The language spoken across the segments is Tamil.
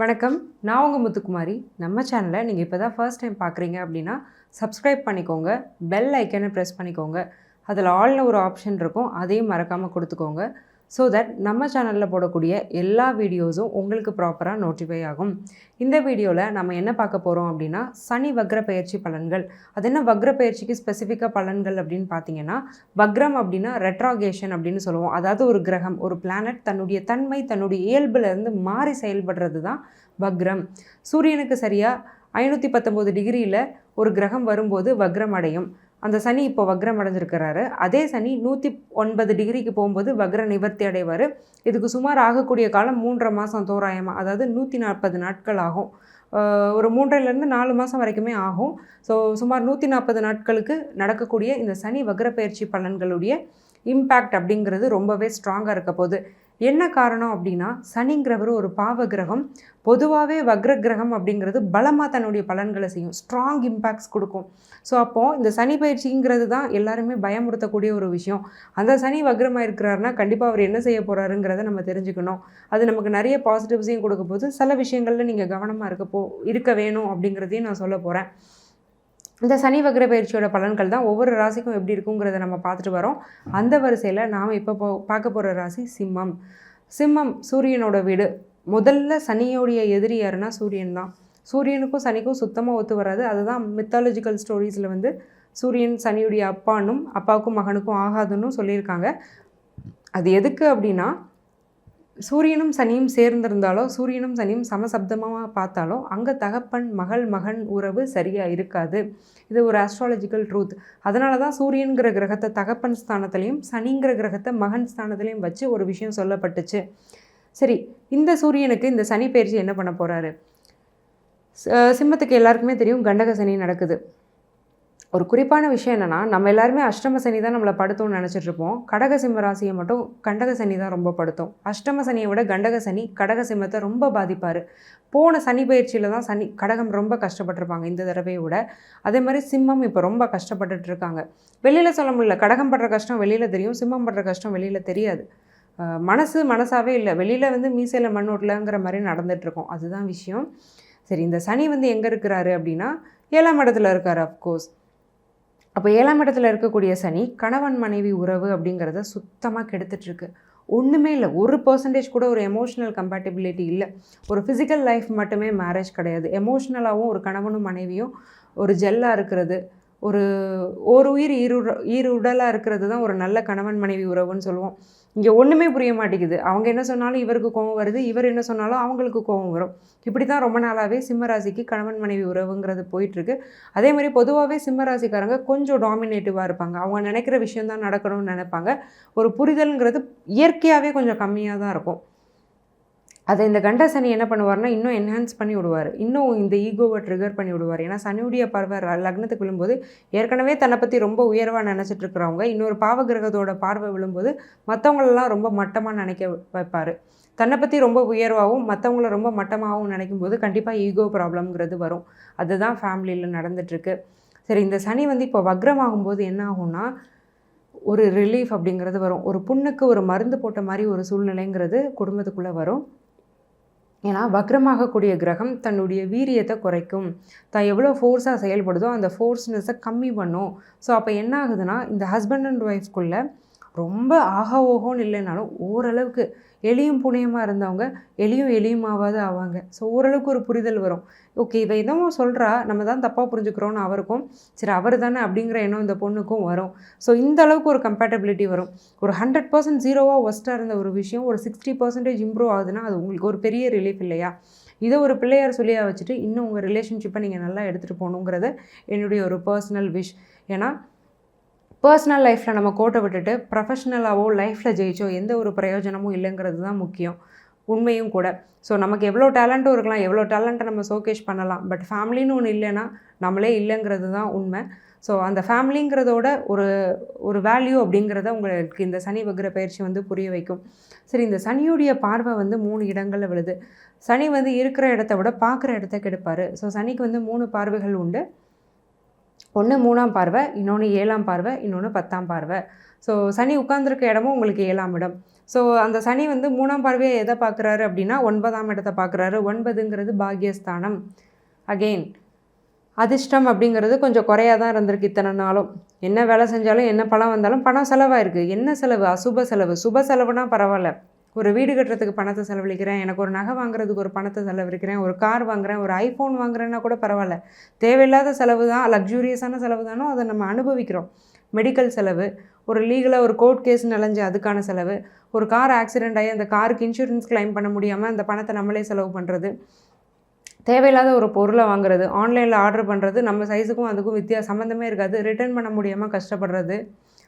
வணக்கம். நான் உங்கள் முத்துக்குமாரி. நம்ம சேனலை நீங்கள் இப்போ தான் ஃபர்ஸ்ட் டைம் பார்க்குறீங்க அப்படின்னா சப்ஸ்கிரைப் பண்ணிக்கோங்க. பெல் ஐக்கனை ப்ரெஸ் பண்ணிக்கோங்க. அதில் ஆல்னு ஒரு ஆப்ஷன் இருக்கும். அதையும் மறக்காமல் கொடுத்துக்கோங்க. ஸோ தட் நம்ம சேனலில் போடக்கூடிய எல்லா வீடியோஸும் உங்களுக்கு ப்ராப்பராக நோட்டிஃபை ஆகும். இந்த வீடியோவில் நம்ம என்ன பார்க்க போகிறோம் அப்படின்னா சனி வக்ர பயிற்சி பலன்கள். அது என்ன வக்ர பயிற்சிக்கு ஸ்பெசிஃபிக்காக பலன்கள் அப்படின்னு பார்த்தீங்கன்னா வக்ரம் அப்படின்னா ரெட்ராகேஷன் அப்படின்னு சொல்லுவோம். அதாவது ஒரு கிரகம் ஒரு பிளானட் தன்னுடைய தன்மை தன்னுடைய இயல்புலேருந்து மாறி செயல்படுறது தான் வக்ரம். சூரியனுக்கு சரியாக ஐநூற்றி பத்தொம்போது டிகிரியில் ஒரு கிரகம் வரும்போது வக்ரம் அடையும். அந்த சனி இப்போ வக்ரம் அடைஞ்சிருக்கிறாரு. அதே சனி நூற்றி ஒன்பது டிகிரிக்கு போகும்போது வக்ர நிவர்த்தி அடைவார். இதுக்கு சுமார் ஆகக்கூடிய காலம் மூன்றரை மாதம் தோராயமாக அதாவது நூற்றி நாற்பது நாட்கள் ஆகும். ஒரு மூன்றிலேருந்து நாலு மாதம் வரைக்குமே ஆகும். ஸோ சுமார் நூற்றி நாற்பது நாட்களுக்கு நடக்கக்கூடிய இந்த சனி வக்ர பயிற்சி பலன்களுடைய இம்பேக்ட் அப்படிங்கிறது ரொம்பவே ஸ்ட்ராங்காக இருக்க போகுது. என்ன காரணம் அப்படின்னா சனிங்கிறவர் ஒரு பாவ கிரகம் பொதுவாகவே வக்ர கிரகம் அப்படிங்கிறது பலமாக தன்னுடைய பலன்களை செய்யும். ஸ்ட்ராங் இம்பேக்ட்ஸ் கொடுக்கும். ஸோ அப்போது இந்த சனி பயிற்சிங்கிறது தான் எல்லாருமே பயமுறுத்தக்கூடிய ஒரு விஷயம். அந்த சனி வக்ரமாக இருக்கிறாருன்னா கண்டிப்பாக அவர் என்ன செய்ய போகிறாருங்கிறத நம்ம தெரிஞ்சுக்கணும். அது நமக்கு நிறைய பாசிட்டிவ்ஸையும் கொடுக்க போது சில விஷயங்களில் நீங்கள் கவனமாக இருக்க போ இருக்க வேணும் அப்படிங்கிறதையும் நான் சொல்ல போகிறேன் இந்த சனி வக்ர பயிற்சியோட பலன்கள் தான் ஒவ்வொரு ராசிக்கும் எப்படி இருக்குங்கிறத நம்ம பார்த்துட்டு வரோம். அந்த வரிசையில் நாம் இப்போ போ பார்க்க போகிற ராசி சிம்மம். சிம்மம் சூரியனோட வீடு. முதல்ல சனியோடைய எதிரி யாருன்னா சூரியன் தான். சூரியனுக்கும் சனிக்கும் சுத்தமாக ஒத்து வராது. அதுதான் மித்தாலஜிக்கல் ஸ்டோரீஸில் வந்து சூரியன் சனியுடைய அப்பானும் அப்பாவுக்கும் மகனுக்கும் ஆகாதுன்னு சொல்லியிருக்காங்க. அது எதுக்கு அப்படின்னா சூரியனும் சனியும் சேர்ந்திருந்தாலோ சூரியனும் சனியும் சமசப்தமாக பார்த்தாலோ அங்கே தகப்பன் மகள் மகன் உறவு சரியாக இருக்காது. இது ஒரு ஆஸ்ட்ராலஜிக்கல் ட்ரூத் அதனால தான் சூரியன்கிற கிரகத்தை தகப்பன் ஸ்தானத்துலேயும் சனிங்கிற கிரகத்தை மகன் ஸ்தானத்துலேயும் வச்சு ஒரு விஷயம் சொல்லப்பட்டுச்சு. சரி இந்த சூரியனுக்கு இந்த சனி பயிற்சி என்ன பண்ண போகிறாரு சிம்மத்துக்கு எல்லாருக்குமே தெரியும் கண்டக சனி நடக்குது. ஒரு குறிப்பான விஷயம் என்னென்னா நம்ம எல்லாருமே அஷ்டம சனி தான் நம்மளை படுத்தோம்னு நினச்சிட்டு இருப்போம். கடக சிம்ம ராசியை மட்டும் கண்டக சனி தான் ரொம்ப படுத்தும். அஷ்டம சனியை விட கண்டக சனி கடக சிம்மத்தை ரொம்ப பாதிப்பார். போன சனி பயிற்சியில் தான் சனி கடகம் ரொம்ப கஷ்டப்பட்டிருப்பாங்க இந்த தடவையை விட. அதே மாதிரி சிம்மம் இப்போ ரொம்ப கஷ்டப்பட்டுட்டு இருக்காங்க. வெளியில் சொல்ல முடியல. கடகம் படுற கஷ்டம் வெளியில் தெரியும். சிம்மம் படுற கஷ்டம் வெளியில் தெரியாது. மனசு மனசாகவே இல்லை. வெளியில் வந்து மீசையில் மண் ஓட்டலங்கிற மாதிரி நடந்துகிட்ருக்கோம் அதுதான் விஷயம். சரி இந்த சனி வந்து எங்கே இருக்கிறாரு அப்படின்னா ஏழாம் இடத்துல இருக்கார் அஃப்கோர்ஸ் அப்போ ஏழாம் இடத்துல இருக்கக்கூடிய சனி கணவன் மனைவி உறவு அப்படிங்கிறத சுத்தமாக கெடுத்துட்ருக்கு. ஒன்றுமே இல்லை. ஒரு பர்சன்டேஜ் கூட ஒரு எமோஷ்னல் கம்பேட்டபிலிட்டி இல்லை. ஒரு ஃபிசிக்கல் லைஃப் மட்டுமே மேரேஜ் கிடையாது. எமோஷ்னலாகவும் ஒரு கணவனும் மனைவியும் ஒரு ஜெல்லாக இருக்கிறது. ஒரு ஒரு உயிர் ஈரு ஈரு உடலாக இருக்கிறது தான் ஒரு நல்ல கணவன் மனைவி உறவுன்னு சொல்லுவோம். இங்கே ஒன்றுமே புரிய மாட்டேங்குது. அவங்க என்ன சொன்னாலும் இவருக்கு கோவம் வருது இவர் என்ன சொன்னாலும் அவங்களுக்கு கோவம் வரும். இப்படி தான் ரொம்ப நாளாகவே சிம்மராசிக்கு கணவன் மனைவி உறவுங்கிறது போயிட்டுருக்கு. அதே மாதிரி பொதுவாகவே சிம்மராசிக்காரங்க கொஞ்சம் டாமினேட்டிவாக இருப்பாங்க. அவங்க நினைக்கிற விஷயம் தான் நடக்கணும்னு நினைப்பாங்க. ஒரு புரிதலுங்கிறது இயற்கையாகவே கொஞ்சம் கம்மியாக தான் இருக்கும். அதை இந்த கண்ட சனி என்ன பண்ணுவார்னா இன்னும் என்ஹான்ஸ் பண்ணி விடுவார். இன்னும் இந்த ஈகோவை ட்ரிகர் பண்ணி விடுவார். ஏன்னா சனியுடைய பார்வை லக்னத்துக்கு விழும்போது ஏற்கனவே தன்னை பற்றி ரொம்ப உயர்வாக நினச்சிட்டு இருக்கிறவங்க இன்னொரு பாவகிரகத்தோட பார்வை விழும்போது மற்றவங்களெல்லாம் ரொம்ப மட்டமாக நினைக்க வைப்பார். தன்னை பற்றி ரொம்ப உயர்வாகவும் மற்றவங்கள ரொம்ப மட்டமாகவும் நினைக்கும் போது கண்டிப்பாக ஈகோ ப்ராப்ளம்ங்கிறது வரும். அதுதான் ஃபேமிலியில் நடந்துட்டுருக்கு. சரி இந்த சனி வந்து இப்போ வக்ரமாகும்போது என்ன ஆகும்னா ஒரு ரிலீஃப் அப்படிங்கிறது வரும். ஒரு புண்ணுக்கு ஒரு மருந்து போட்ட மாதிரி ஒரு சூழ்நிலைங்கிறது குடும்பத்துக்குள்ளே வரும். ஏன்னா வக்ரமாகக்கூடிய கிரகம் தன்னுடைய வீரியத்தை குறைக்கும். தான் எவ்வளோ ஃபோர்ஸாக செயல்படுதோ அந்த ஃபோர்ஸ்னஸை கம்மி பண்ணும். ஸோ அப்போ என்ன ஆகுதுன்னா இந்த ஹஸ்பண்ட் அண்ட் ஒய்ஃப்குள்ளே ரொம்ப ஆஹா ஓஹோன்னு இல்லைனாலும் ஓரளவுக்கு எளியும் புனியமாக இருந்தவங்க எளியும் எளியுமாவது ஆவாங்க. ஸோ ஓரளவுக்கு ஒரு புரிதல் வரும். ஓகே இவ என்னமோ சொல்கிறா நம்ம தான் தப்பாக புரிஞ்சுக்கிறோன்னு அவருக்கும் சரி அவர் தானே அப்படிங்கிற எண்ணம் இந்த பொண்ணுக்கும் வரும். ஸோ இந்த அளவுக்கு ஒரு கம்பேட்டபிலிட்டி வரும். ஒரு ஹண்ட்ரட் பர்சன்ட் ஜீரோவாக ஒஸ்ட்டாக இருந்த ஒரு விஷயம் ஒரு சிக்ஸ்டி பர்சன்டேஜ் இம்ப்ரூவ் ஆகுதுன்னா அது உங்களுக்கு ஒரு பெரிய ரிலீஃப் இல்லையா? இதை ஒரு பிள்ளையார் சொல்லியாக வச்சுட்டு இன்னும் உங்கள் ரிலேஷன்ஷிப்பை நீங்கள் நல்லா எடுத்துகிட்டு போகணுங்கிறத என்னுடைய ஒரு பர்சனல் விஷ் ஏன்னா பர்சனல் லைஃப்பில் நம்ம கோட்டை விட்டுட்டு ப்ரொஃபஷ்னலாகவோ லைஃப்பில் ஜெயிச்சோ எந்த ஒரு பிரயோஜனமும் இல்லைங்கிறது தான் முக்கியம். உண்மையும் கூட. ஸோ நமக்கு எவ்வளோ டேலண்ட்டும் இருக்கலாம் எவ்வளோ டேலண்ட்டை நம்ம ஷோகேஸ் பண்ணலாம். பட் ஃபேமிலின்னு ஒன்று இல்லைன்னா நம்மளே இல்லைங்கிறது தான் உண்மை. ஸோ அந்த ஃபேமிலிங்கிறதோட ஒரு ஒரு வேல்யூ அப்படிங்கிறத உங்களுக்கு இந்த சனி வக்ர பயிற்சி வந்து புரிய வைக்கும். சரி இந்த சனியுடைய பார்வை வந்து மூணு இடங்களில் விழுது. சனி வந்து இருக்கிற இடத்த விட பார்க்குற இடத்த கெடுப்பார். ஸோ சனிக்கு வந்து மூணு பார்வைகள் உண்டு. ஒன்று மூணாம் பார்வை இன்னொன்று ஏழாம் பார்வை இன்னொன்று பத்தாம் பார்வை. ஸோ சனி உட்கார்ந்துருக்க இடமும் உங்களுக்கு ஏழாம் இடம். ஸோ அந்த சனி வந்து மூணாம் பார்வையை எதை பார்க்குறாரு அப்படின்னா ஒன்பதாம் இடத்தை பார்க்குறாரு. ஒன்பதுங்கிறது பாக்யஸ்தானம். அகெயின் அதிர்ஷ்டம் அப்படிங்கிறது கொஞ்சம் குறையாக தான் இருந்திருக்கு இத்தனை நாளும். என்ன வேலை செஞ்சாலும் என்ன பணம் வந்தாலும் பணம் செலவாயிருக்கு. என்ன செலவு? அசுப செலவு. சுப செலவுனா பரவாயில்ல. ஒரு வீடு கட்டுறதுக்கு பணத்தை செலவழிக்கிறேன் எனக்கு ஒரு நகை வாங்குறதுக்கு ஒரு பணத்தை செலவழிக்கிறேன் ஒரு கார் வாங்குறேன் ஒரு ஐஃபோன் வாங்குறேன்னா கூட பரவாயில்ல. தேவையில்லாத செலவு தான் லக்ஸூரியஸான செலவு தானோ அதை நம்ம அனுபவிக்கிறோம். மெடிக்கல் செலவு ஒரு லீகலாக ஒரு கோர்ட் கேஸ் நிலஞ்சு அதுக்கான செலவு ஒரு கார் ஆக்சிடென்ட் ஆகி அந்த காருக்கு இன்சூரன்ஸ் கிளைம் பண்ண முடியாமல் அந்த பணத்தை நம்மளே செலவு பண்ணுறது தேவையில்லாத ஒரு பொருளை வாங்குறது ஆன்லைனில் ஆர்டர் பண்ணுறது நம்ம சைஸுக்கும் அதுக்கும் வித்தியா சம்மந்தமே இருக்காது. ரிட்டர்ன் பண்ண முடியாமல் கஷ்டப்படுறது.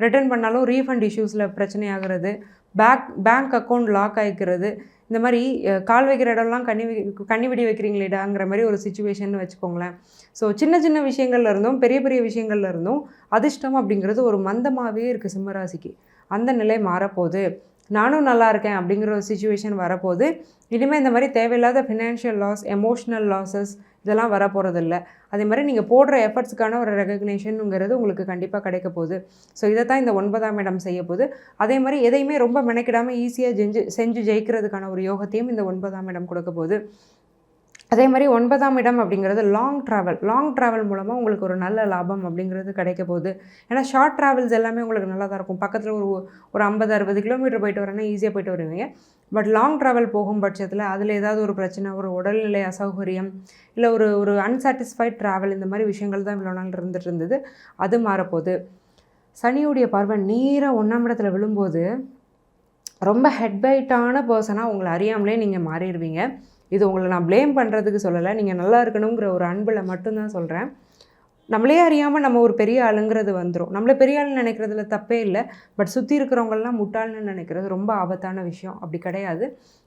ரிட்டர்ன் பண்ணாலும் ரீஃபண்ட் இஷ்யூஸில் பிரச்சனை ஆகிறது பேக் பேங்க் அக்கௌண்ட் லாக் ஆகிக்கிறது இந்த மாதிரி கால் வைக்கிற இடம்லாம் கண்ணி கண்ணி வெடி வைக்கிறீங்களேடாங்கிற மாதிரி ஒரு சுச்சுவேஷன் வச்சுக்கோங்களேன். ஸோ சின்ன சின்ன விஷயங்கள்ல இருந்தும் பெரிய பெரிய விஷயங்கள்ல இருந்தும் அதிர்ஷ்டம் அப்படிங்கிறது ஒரு மந்தமாகவே இருக்குது சிம்மராசிக்கு. அந்த நிலை மாறப்போகுது. நானும் நல்லா இருக்கேன் அப்படிங்கிற ஒரு சுச்சுவேஷன் வரப்போகுது. இனிமேல் இந்த மாதிரி தேவையில்லாத ஃபினான்ஷியல் லாஸ் எமோஷ்னல் லாஸஸ் இதெல்லாம் வரப்போகிறதில்ல அதே மாதிரி நீங்கள் போடுற எஃபர்ட்ஸ்க்கான ஒரு ரெகக்னேஷனுங்கிறது உங்களுக்கு கண்டிப்பாக கிடைக்க போகுது. ஸோ இதை தான் இந்த ஒன்பதாம் இடம் செய்ய போகுது. அதே மாதிரி எதையுமே ரொம்ப மெனக்கிடாமல் ஈஸியாக செஞ்சு செஞ்சு ஜெயிக்கிறதுக்கான ஒரு யோகத்தையும் இந்த ஒன்பதாம் இடம் கொடுக்க போகுது. அதே மாதிரி ஒன்பதாம் இடம் அப்படிங்கிறது லாங் ட்ராவல் லாங் ட்ராவல் மூலமாக உங்களுக்கு ஒரு நல்ல லாபம் அப்படிங்கிறது கிடைக்க போகுது. ஏன்னா ஷார்ட் ட்ராவல்ஸ் எல்லாமே உங்களுக்கு நல்லா தான் இருக்கும். பக்கத்தில் ஒரு ஒரு ஐம்பது அறுபது கிலோமீட்டர் போயிட்டு வரேன்னா ஈஸியாக போயிட்டு வருவீங்க. பட் லாங் ட்ராவல் போகும் பட்சத்தில் அதில் ஏதாவது ஒரு பிரச்சனை ஒரு உடல்நிலை அசௌகரியம் இல்லை ஒரு ஒரு அன்சாட்டிஸ்ஃபைட் ட்ராவல் இந்த மாதிரி விஷயங்கள் தான் இவ்வளோ நாள் இருந்துட்டு இருந்தது. அது மாறப்போகுது. சனியுடைய பார்வை நேராக ஒன்றாம் இடத்துல விழும்போது ரொம்ப ஹெட்பைட்டான பர்சனாக உங்களை அறியாமலே நீங்கள் மாறிடுவீங்க. இது உங்களை நான் ப்ளேம் பண்ணுறதுக்கு சொல்லலை. நீங்கள் நல்லா இருக்கணுங்கிற ஒரு அன்பில் மட்டும்தான் சொல்கிறேன் நம்மளே அறியாமல் நம்ம ஒரு பெரிய ஆளுங்கிறது வந்துடும் நம்மளை பெரிய ஆள்னு நினைக்கிறதுல தப்பே இல்லை. பட் சுற்றி இருக்கிறவங்கெல்லாம் முட்டாள்னு நினைக்கிறது ரொம்ப ஆபத்தான விஷயம். அப்படி கிடையாது.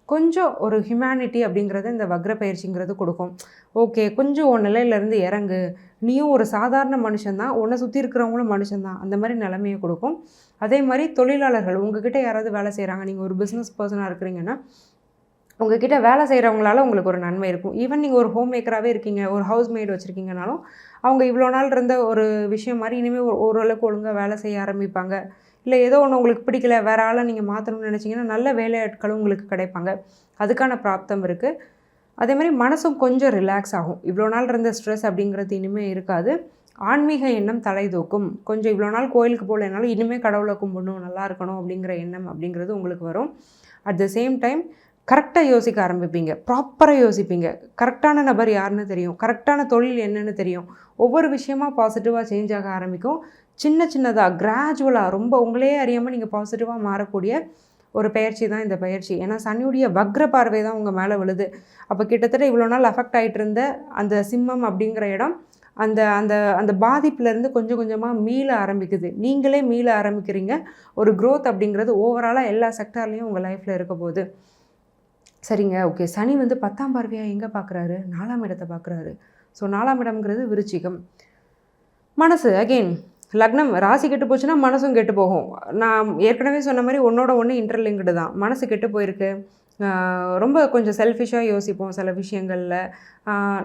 கொஞ்சம் ஒரு ஹியூமனிட்டி அப்படிங்கிறது இந்த வக்ர பயிற்சிங்கிறது கொடுக்கும். ஓகே கொஞ்சம் உன் நிலையிலேருந்து இறங்கு. நீயும் ஒரு சாதாரண மனுஷன்தான். உன்னை சுற்றி இருக்கிறவங்களும் மனுஷன்தான். அந்த மாதிரி நிலைமையை கொடுக்கும். அதே மாதிரி தொழிலாளர்கள் உங்ககிட்ட யாராவது வேலை செய்கிறாங்க நீங்கள் ஒரு பிஸ்னஸ் பர்சனாக இருக்கிறீங்கன்னா உங்ககிட்ட வேலை செய்கிறவங்களால உங்களுக்கு ஒரு நன்மை இருக்கும். ஈவன் நீங்கள் ஒரு ஹோம் மேக்கராகவே இருக்கீங்க ஒரு ஹவுஸ் மேட் வச்சுருக்கீங்கனாலும் அவங்க இவ்வளோ நாள் இருந்த ஒரு விஷயம் மாதிரி இனிமேல் ஒரு ஓரளவுக்கு ஒழுங்காக வேலை செய்ய ஆரம்பிப்பாங்க. இல்லை ஏதோ ஒன்று உங்களுக்கு பிடிக்கல வேறு ஆளை நீங்கள் மாற்றணும்னு நினச்சிங்கன்னா நல்ல வேலையாட்களும் உங்களுக்கு கிடைப்பாங்க. அதுக்கான பிராப்தம் இருக்குது அதே மாதிரி மனசும் கொஞ்சம் ரிலாக்ஸ் ஆகும். இவ்வளோ நாள் இருந்த ஸ்ட்ரெஸ் அப்படிங்கிறது இனிமேல் இருக்காது. ஆன்மீக எண்ணம் தலை தூக்கும். கொஞ்சம் இவ்வளோ நாள் கோயிலுக்கு போகலனாலும் இனிமேல் கடவுளை கும்பிடணும் நல்லா இருக்கணும் அப்படிங்கிற எண்ணம் அப்படிங்கிறது உங்களுக்கு வரும். அட் த சேம் டைம் கரெக்டாக யோசிக்க ஆரம்பிப்பீங்க. ப்ராப்பராக யோசிப்பீங்க. கரெக்டான நபர் யாருன்னு தெரியும். கரெக்டான தொழில் என்னன்னு தெரியும். ஒவ்வொரு விஷயமா பாசிட்டிவாக சேஞ்ச் ஆக ஆரம்பிக்கும். சின்ன சின்னதாக கிராஜுவலாக ரொம்ப உங்களே அறியாமல் நீங்கள் பாசிட்டிவாக மாறக்கூடிய ஒரு பயிற்சி தான் இந்த பயிற்சி ஏன்னா சனியுடைய வக்ர பார்வை தான் உங்கள் மேலே விழுது. அப்போ கிட்டத்தட்ட இவ்வளோ நாள் அஃபெக்ட் ஆகிட்டு இருந்த அந்த சிம்மம் அப்படிங்கிற இடம் அந்த அந்த அந்த பாதிப்புலேருந்து கொஞ்சம் கொஞ்சமாக மீள ஆரம்பிக்குது. நீங்களே மீள ஆரம்பிக்கிறீங்க. ஒரு க்ரோத் அப்படிங்கிறது ஓவராலாக எல்லா செக்டார்லேயும் உங்கள் லைஃப்பில் இருக்க போகுது. சரிங்க ஓகே சனி வந்து பத்தாம் பார்வையாக எங்கே பார்க்குறாரு நாலாம் இடத்தை பார்க்குறாரு ஸோ நாலாம் இடம்ங்கிறது விருச்சிகம். மனசு அகெயின் லக்னம் ராசி கெட்டு போச்சுன்னா மனசும் கெட்டு போகும். நான் ஏற்கனவே சொன்ன மாதிரி ஒன்றோட ஒன்று இன்டர்லிங்க்டு தான். மனசு கெட்டு போயிருக்கு. ரொம்ப கொஞ்சம் செல்ஃபிஷாக யோசிப்போம் சில விஷயங்களில்.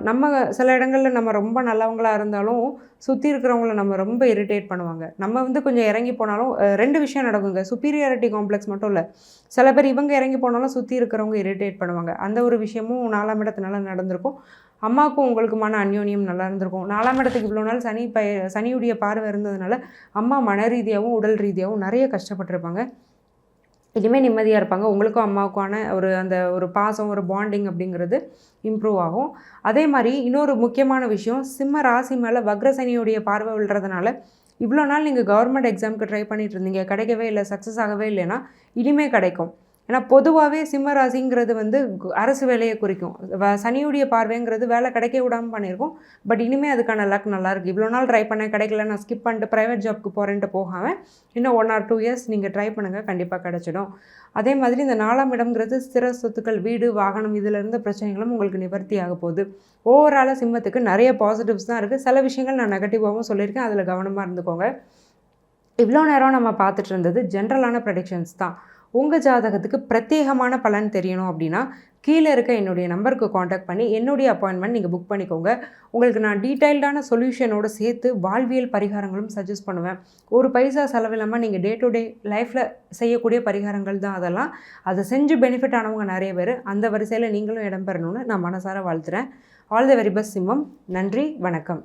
நம்ம சில இடங்களில் நம்ம ரொம்ப நல்லவங்களாக இருந்தாலும் சுற்றி இருக்கிறவங்கள நம்ம ரொம்ப இரிட்டேட் பண்ணுவாங்க. நம்ம வந்து கொஞ்சம் இறங்கி போனாலும் ரெண்டு விஷயம் நடக்குங்க. சுப்பீரியாரிட்டி காம்ப்ளெக்ஸ் மட்டும் இல்லை. சில பேர் இவங்க இறங்கி போனாலும் சுற்றி இருக்கிறவங்க இரிட்டேட் பண்ணுவாங்க. அந்த ஒரு விஷயமும் நாலாம் இடத்துனால நடந்திருக்கும். அம்மாவுக்கும் உங்களுக்குமான அந்யோன்யம் நல்லா இருந்திருக்கும். நாலாம் இடத்துக்கு இவ்வளோ நாள் சனி பய சனியுடைய பார்வை இருந்ததுனால அம்மா மன ரீதியாகவும் உடல் ரீதியாகவும் நிறைய கஷ்டப்பட்டிருப்பாங்க. இனிமேல் நிம்மதியாக இருப்பாங்க. உங்களுக்கும் அம்மாவுக்கான ஒரு அந்த ஒரு பாசம் ஒரு பாண்டிங் அப்படிங்கிறது இம்ப்ரூவ் ஆகும். அதே மாதிரி இன்னொரு முக்கியமான விஷயம் சிம்ம ராசி மேலே வக்ரசனியுடைய பார்வை விழுறதுனால இவ்வளோ நாள் நீங்கள் கவர்மெண்ட் எக்ஸாமுக்கு ட்ரை பண்ணிகிட்டு இருந்தீங்க. கிடைக்கவே இல்லை சக்ஸஸ் ஆகவே இல்லைன்னா இனிமே கிடைக்கும். ஏன்னா பொதுவாகவே சிம்ம ராசிங்கிறது வந்து கு- அரசு வேலையை குறிக்கும். வ- சனியுடைய பார்வைங்கிறது வேலை கிடைக்க விடாமல் பண்ணியிருக்கோம். பட் இனிமேல் அதுக்கான லக் நல்லாயிருக்கு இவ்வளோ நாள் ட்ரை பண்ணேன் கிடைக்கல நான் ஸ்கிப் பண்ணிட்டு ப்ரைவேட் ஜாப்க்கு போகிறேன்ட்டு போகாமல் இன்னும் ஒன் ஆர் டூ இயர்ஸ் நீங்கள் ட்ரை பண்ணுங்கள் கண்டிப்பாக கிடச்சிடும். அதே மாதிரி இந்த நாலாம் இடம்ங்கிறது ஸ்திர சொத்துக்கள் வீடு வாகனம் இதில் இருந்த பிரச்சனைகளும் உங்களுக்கு நிவர்த்தி ஆக போகுது. ஓவராலாக சிம்மத்துக்கு நிறைய பாசிட்டிவ்ஸ் தான் இருக்குது சில விஷயங்கள் நான் நெகட்டிவாகவும் சொல்லியிருக்கேன். அதில் கவனமாக இருந்துக்கோங்க. இவ்வளோ நேரம் நம்ம பார்த்துட்டு இருந்தது ஜென்ரலான ப்ரடிக்ஷன்ஸ் தான். உங்கள் ஜாதகத்துக்கு பிரத்யேகமான பலன் தெரியணும் அப்படின்னா கீழே இருக்க என்னுடைய நம்பருக்கு காண்டாக்ட் பண்ணி என்னுடைய அப்பாயின்மெண்ட் நீங்கள் புக் பண்ணிக்கோங்க. உங்களுக்கு நான் டீட்டெயில்டான சொல்யூஷனோடு சேர்த்து வாழ்வியல் பரிகாரங்களும் சஜஸ்ட் பண்ணுவேன். ஒரு பைசா செலவில்லாமல் நீங்கள் டே டு டே லைஃப்பில் செய்யக்கூடிய பரிகாரங்கள் தான் அதெல்லாம். அதை செஞ்சு பெனிஃபிட் ஆனவங்க நிறைய பேர். அந்த வரிசையில் நீங்களும் இடம்பெறணும்னு நான் மனசார வாழ்த்துறேன். ஆல் த வெரி பெஸ்ட் சிம்மம். நன்றி வணக்கம்.